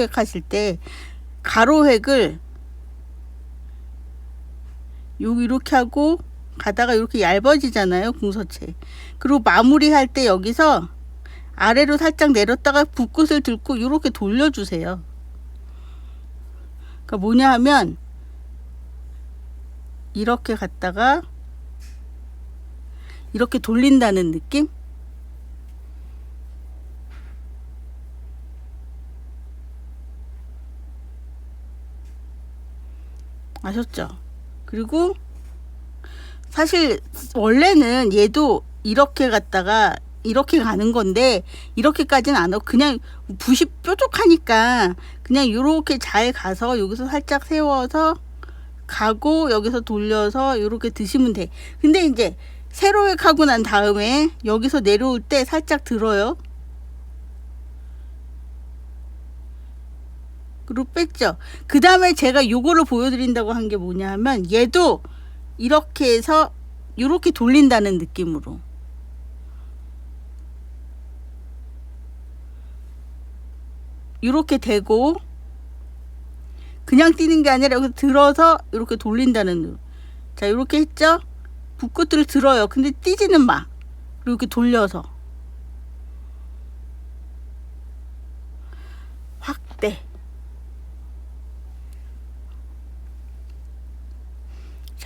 획 하실 때 가로획을 여기 이렇게 하고 가다가 이렇게 얇아지잖아요 궁서체 그리고 마무리할 때 여기서 아래로 살짝 내렸다가 붓끝을 들고 이렇게 돌려주세요 그러니까 뭐냐 하면 이렇게 갔다가 이렇게 돌린다는 느낌? 아셨죠? 그리고 사실 원래는 얘도 이렇게 갔다가 이렇게 가는 건데 이렇게까지는 안 하고 그냥 붓이 뾰족하니까 그냥 이렇게 잘 가서 여기서 살짝 세워서 가고 여기서 돌려서 이렇게 드시면 돼. 근데 이제 세로획 하고 난 다음에 여기서 내려올 때 살짝 들어요. 그리고 뺐죠. 그 다음에 제가 요거를 보여드린다고 한 게 뭐냐 하면 얘도 이렇게 해서 이렇게 돌린다는 느낌으로. 이렇게 되고 그냥 뛰는 게 아니라 여기 들어서 이렇게 돌린다는. 자 이렇게 했죠 붓끝을 들어요 근데 뛰지는 마 이렇게 돌려서 확대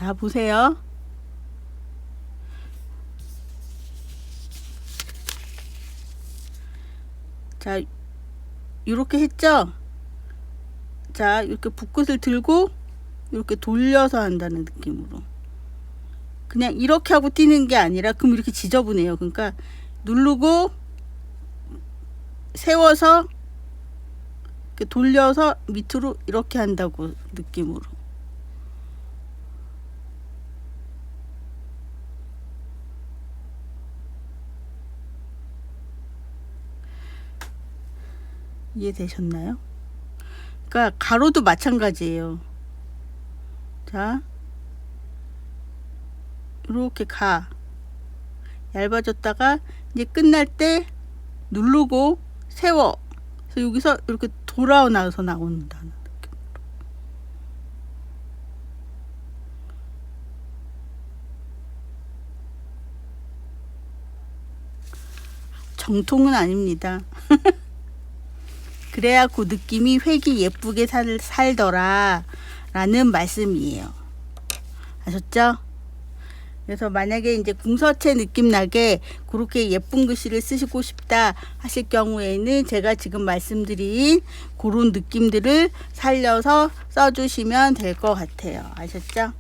자 보세요. 자 이렇게 했죠? 자 이렇게 붓끝을 들고 이렇게 돌려서 한다는 느낌으로. 그냥 이렇게 하고 뛰는 게 아니라 그럼 이렇게 지저분해요. 그러니까 누르고 세워서 돌려서 밑으로 이렇게 한다고 느낌으로 이해되셨나요? 그러니까 가로도 마찬가지예요. 자, 이렇게 가. 얇아졌다가 이제 끝날 때 누르고 세워. 그래서 여기서 이렇게 돌아 나와서 나온다는. 정통은 아닙니다. 그래야 그 느낌이 획이 예쁘게 살, 살더라 라는 말씀이에요. 아셨죠? 그래서 만약에 이제 궁서체 느낌 나게 그렇게 예쁜 글씨를 쓰시고 싶다 하실 경우에는 제가 지금 말씀드린 그런 느낌들을 살려서 써주시면 될 것 같아요. 아셨죠?